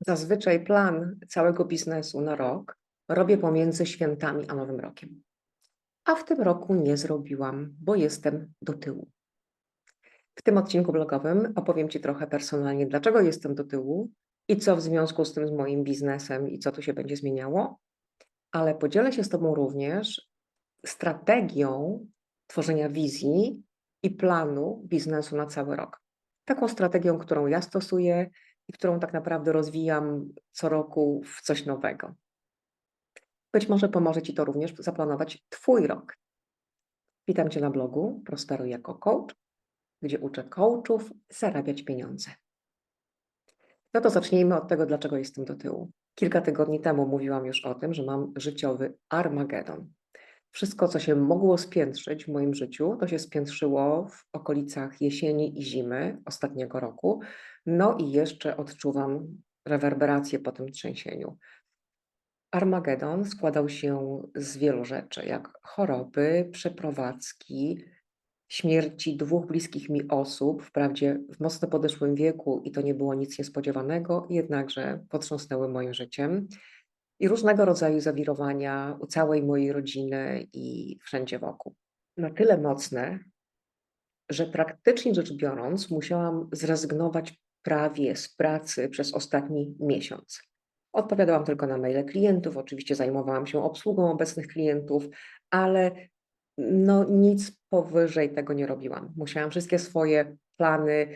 Zazwyczaj plan całego biznesu na rok robię pomiędzy świętami a Nowym Rokiem. A w tym roku nie zrobiłam, bo jestem do tyłu. W tym odcinku blogowym opowiem Ci trochę personalnie, dlaczego jestem do tyłu i co w związku z tym z moim biznesem i co tu się będzie zmieniało, ale podzielę się z Tobą również strategią tworzenia wizji i planu biznesu na cały rok. Taką strategią, którą ja stosuję i którą tak naprawdę rozwijam co roku w coś nowego. Być może pomoże Ci to również zaplanować Twój rok. Witam Cię na blogu Prosperuj jako coach, gdzie uczę coachów zarabiać pieniądze. No to zacznijmy od tego, dlaczego jestem do tyłu. Kilka tygodni temu mówiłam już o tym, że mam życiowy Armagedon. Wszystko, co się mogło spiętrzyć w moim życiu, to się spiętrzyło w okolicach jesieni i zimy ostatniego roku. No i jeszcze odczuwam rewerberację po tym trzęsieniu. Armagedon składał się z wielu rzeczy, jak choroby, przeprowadzki, śmierci dwóch bliskich mi osób, wprawdzie w mocno podeszłym wieku i to nie było nic niespodziewanego, jednakże potrząsnęły moim życiem i różnego rodzaju zawirowania u całej mojej rodziny i wszędzie wokół. Na tyle mocne, że praktycznie rzecz biorąc, musiałam zrezygnować prawie z pracy przez ostatni miesiąc. Odpowiadałam tylko na maile klientów, oczywiście zajmowałam się obsługą obecnych klientów, ale no nic powyżej tego nie robiłam. Musiałam wszystkie swoje plany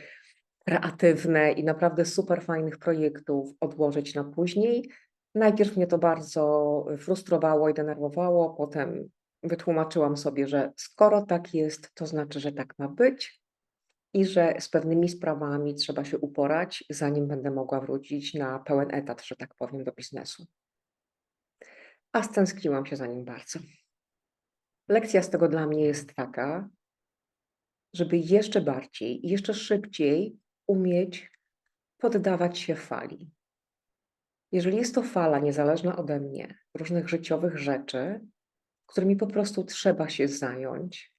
kreatywne i naprawdę super fajnych projektów odłożyć na później. Najpierw mnie to bardzo frustrowało i denerwowało, potem wytłumaczyłam sobie, że skoro tak jest, to znaczy, że tak ma być i że z pewnymi sprawami trzeba się uporać, zanim będę mogła wrócić na pełen etat, że tak powiem, do biznesu. A stęskniłam się za nim bardzo. Lekcja z tego dla mnie jest taka, żeby jeszcze bardziej jeszcze szybciej umieć poddawać się fali. Jeżeli jest to fala niezależna ode mnie, różnych życiowych rzeczy, którymi po prostu trzeba się zająć,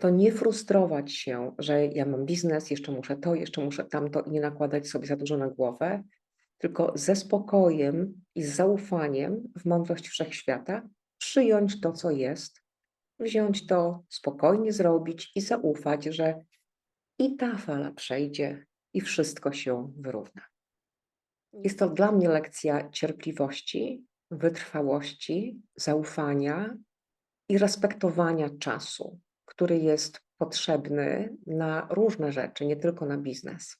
to nie frustrować się, że ja mam biznes, jeszcze muszę to, jeszcze muszę tamto i nie nakładać sobie za dużo na głowę, tylko ze spokojem i z zaufaniem w mądrość wszechświata przyjąć to, co jest, wziąć to, spokojnie zrobić i zaufać, że i ta fala przejdzie i wszystko się wyrówna. Jest to dla mnie lekcja cierpliwości, wytrwałości, zaufania i respektowania czasu, który jest potrzebny na różne rzeczy, nie tylko na biznes.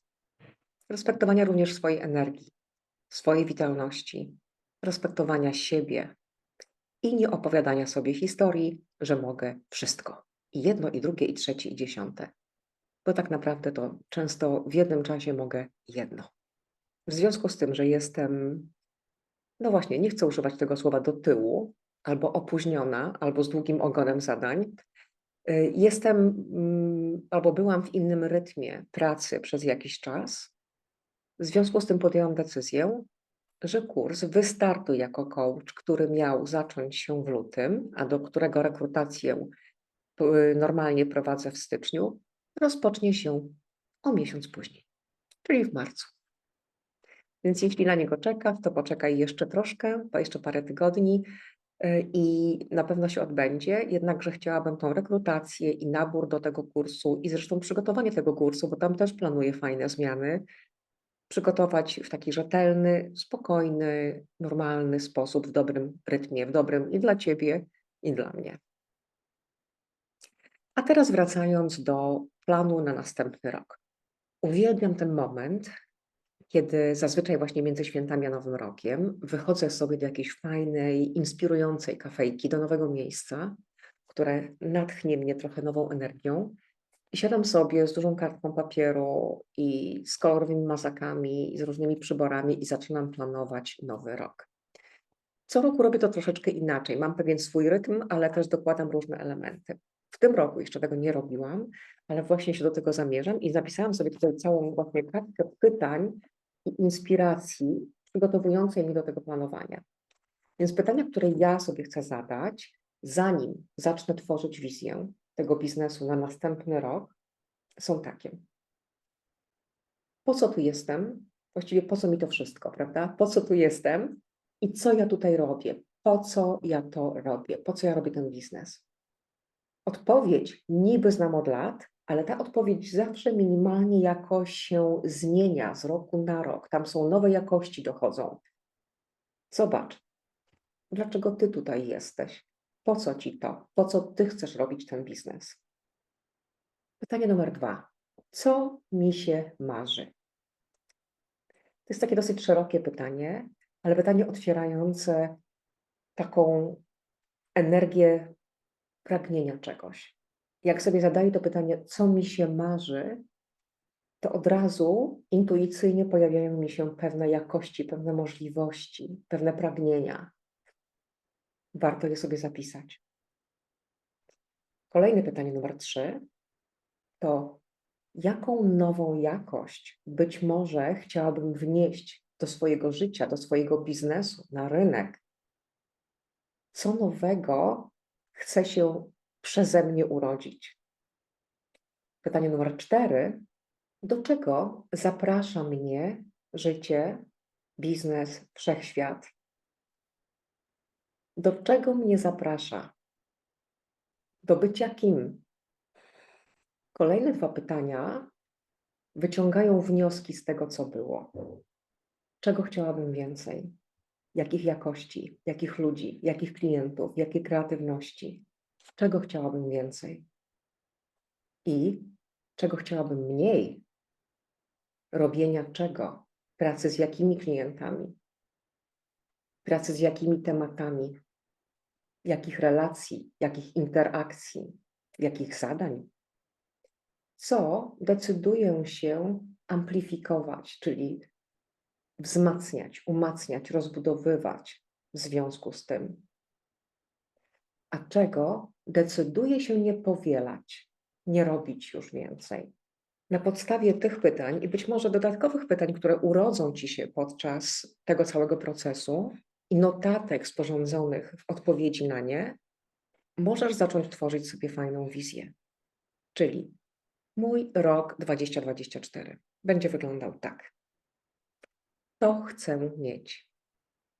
Respektowania również swojej energii, swojej witalności, respektowania siebie i nie opowiadania sobie historii, że mogę wszystko. I jedno, i drugie, i trzecie, i dziesiąte. Bo tak naprawdę to często w jednym czasie mogę jedno. W związku z tym, że jestem, no właśnie, nie chcę używać tego słowa do tyłu, albo opóźniona, albo z długim ogonem zadań, jestem mm, albo byłam w innym rytmie pracy przez jakiś czas. W związku z tym podjęłam decyzję, że kurs Wystartuj jako coach, który miał zacząć się w lutym, a do którego rekrutację y, normalnie prowadzę w styczniu, rozpocznie się o miesiąc później, czyli w marcu. Więc jeśli na niego czekasz, to poczekaj jeszcze troszkę, jeszcze parę tygodni y, i na pewno się odbędzie. Jednakże chciałabym tą rekrutację i nabór do tego kursu i zresztą przygotowanie tego kursu, bo tam też planuję fajne zmiany, przygotować w taki rzetelny, spokojny, normalny sposób, w dobrym rytmie, w dobrym i dla Ciebie, i dla mnie. A teraz wracając do planu na następny rok. Uwielbiam ten moment, kiedy zazwyczaj właśnie między świętami a Nowym Rokiem wychodzę sobie do jakiejś fajnej, inspirującej kafejki, do nowego miejsca, które natchnie mnie trochę nową energią i siadam sobie z dużą kartką papieru i z kolorowymi mazakami i z różnymi przyborami i zaczynam planować nowy rok. Co roku robię to troszeczkę inaczej. Mam pewien swój rytm, ale też dokładam różne elementy. W tym roku jeszcze tego nie robiłam, ale właśnie się do tego zamierzam i zapisałam sobie tutaj całą właśnie kartkę pytań i inspiracji przygotowującej mnie do tego planowania. Więc pytania, które ja sobie chcę zadać, zanim zacznę tworzyć wizję tego biznesu na następny rok, są takie. Po co tu jestem Właściwie po co mi to wszystko, prawda? Po co tu jestem i co ja tutaj robię? Po co ja to robię? Po co ja robię ten biznes? Odpowiedź niby znam od lat, ale ta odpowiedź zawsze minimalnie jakoś się zmienia z roku na rok. Tam są nowe jakości dochodzą. Zobacz, dlaczego ty tutaj jesteś? Po co ci to? Po co ty chcesz robić ten biznes? Pytanie numer dwa. Co mi się marzy? To jest takie dosyć szerokie pytanie, ale pytanie otwierające taką energię pragnienia czegoś. Jak sobie zadaję to pytanie, co mi się marzy, to od razu intuicyjnie pojawiają mi się pewne jakości, pewne możliwości, pewne pragnienia. Warto je sobie zapisać. Kolejne pytanie numer trzy to jaką nową jakość być może chciałabym wnieść do swojego życia, do swojego biznesu, na rynek? Co nowego chce się przeze mnie urodzić? Pytanie numer cztery. Do czego zaprasza mnie życie, biznes, wszechświat? Do czego mnie zaprasza? Do bycia kim? Kolejne dwa pytania wyciągają wnioski z tego, co było. Czego chciałabym więcej? Jakich jakości, jakich ludzi, jakich klientów, jakiej kreatywności? Czego chciałabym więcej? I czego chciałabym mniej? Robienia czego? Pracy z jakimi klientami? Pracy z jakimi tematami? Jakich relacji, jakich interakcji, jakich zadań? Co decyduję się amplifikować, czyli wzmacniać, umacniać, rozbudowywać w związku z tym? A czego decyduję się nie powielać, nie robić już więcej? Na podstawie tych pytań i być może dodatkowych pytań, które urodzą ci się podczas tego całego procesu i notatek sporządzonych w odpowiedzi na nie, możesz zacząć tworzyć sobie fajną wizję. Czyli mój rok 2024 będzie wyglądał tak. To chcę mieć,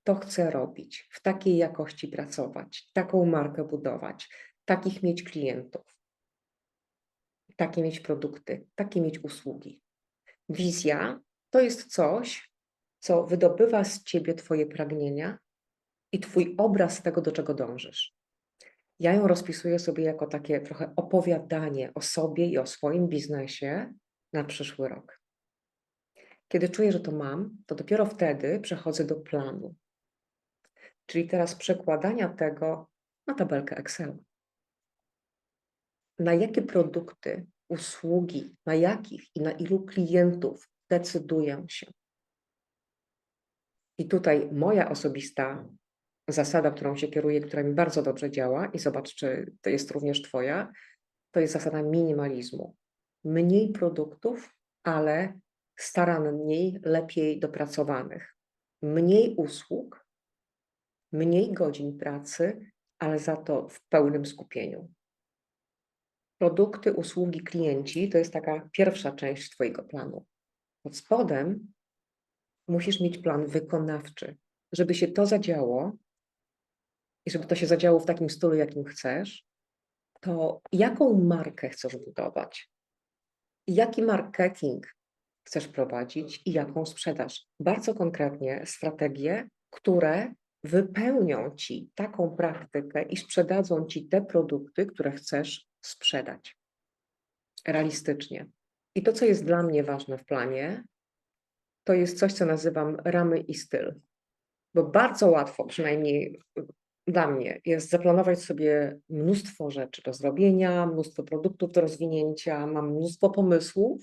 to chcę robić, w takiej jakości pracować, taką markę budować, takich mieć klientów, takie mieć produkty, takie mieć usługi. Wizja to jest coś, co wydobywa z ciebie Twoje pragnienia i Twój obraz tego, do czego dążysz. Ja ją rozpisuję sobie jako takie trochę opowiadanie o sobie i o swoim biznesie na przyszły rok. Kiedy czuję, że to mam, to dopiero wtedy przechodzę do planu. Czyli teraz przekładania tego na tabelkę Excel. Na jakie produkty, usługi, na jakich i na ilu klientów decyduję się. I tutaj moja osobista zasada, którą się kieruję, która mi bardzo dobrze działa, i zobacz, czy to jest również Twoja, to jest zasada minimalizmu. Mniej produktów, ale staranniej, lepiej dopracowanych. Mniej usług, mniej godzin pracy, ale za to w pełnym skupieniu. Produkty, usługi, klienci to jest taka pierwsza część Twojego planu. Pod spodem musisz mieć plan wykonawczy. Żeby się to zadziało, i żeby to się zadziało w takim stylu, jakim chcesz, to jaką markę chcesz budować? Jaki marketing chcesz prowadzić i jaką sprzedaż? Bardzo konkretnie strategie, które wypełnią ci taką praktykę i sprzedadzą ci te produkty, które chcesz sprzedać. Realistycznie. I to, co jest dla mnie ważne w planie, to jest coś, co nazywam ramy i styl. Bo bardzo łatwo, przynajmniej dla mnie jest zaplanować sobie mnóstwo rzeczy do zrobienia, mnóstwo produktów do rozwinięcia, mam mnóstwo pomysłów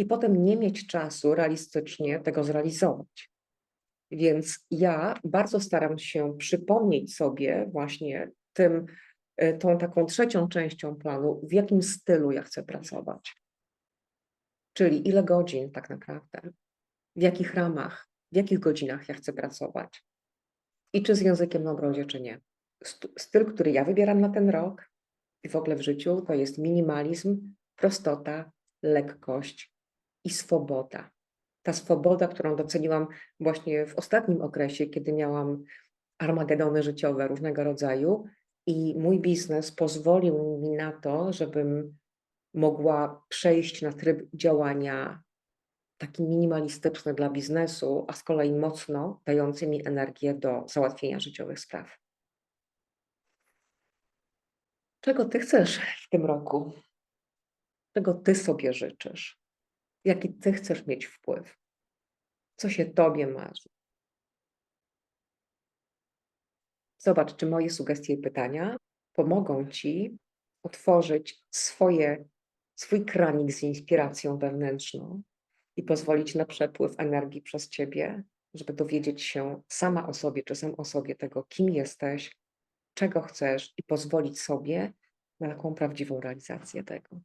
i potem nie mieć czasu realistycznie tego zrealizować. Więc ja bardzo staram się przypomnieć sobie właśnie tym, e, tą taką trzecią częścią planu, w jakim stylu ja chcę pracować. Czyli ile godzin tak naprawdę, w jakich ramach, w jakich godzinach ja chcę pracować i czy z językiem na obrodzie, czy nie. Styl, który ja wybieram na ten rok i w ogóle w życiu, to jest minimalizm, prostota, lekkość i swoboda. Ta swoboda, którą doceniłam właśnie w ostatnim okresie, kiedy miałam armagedony życiowe różnego rodzaju i mój biznes pozwolił mi na to, żebym mogła przejść na tryb działania taki minimalistyczny dla biznesu, a z kolei mocno dający mi energię do załatwienia życiowych spraw. Czego ty chcesz w tym roku? Czego ty sobie życzysz? Jaki ty chcesz mieć wpływ? Co się tobie marzy? Zobacz, czy moje sugestie i pytania pomogą ci otworzyć swoje, swój kranik z inspiracją wewnętrzną i pozwolić na przepływ energii przez ciebie, żeby dowiedzieć się sama o sobie, czy sam o sobie tego, kim jesteś, czego chcesz i pozwolić sobie na taką prawdziwą realizację tego.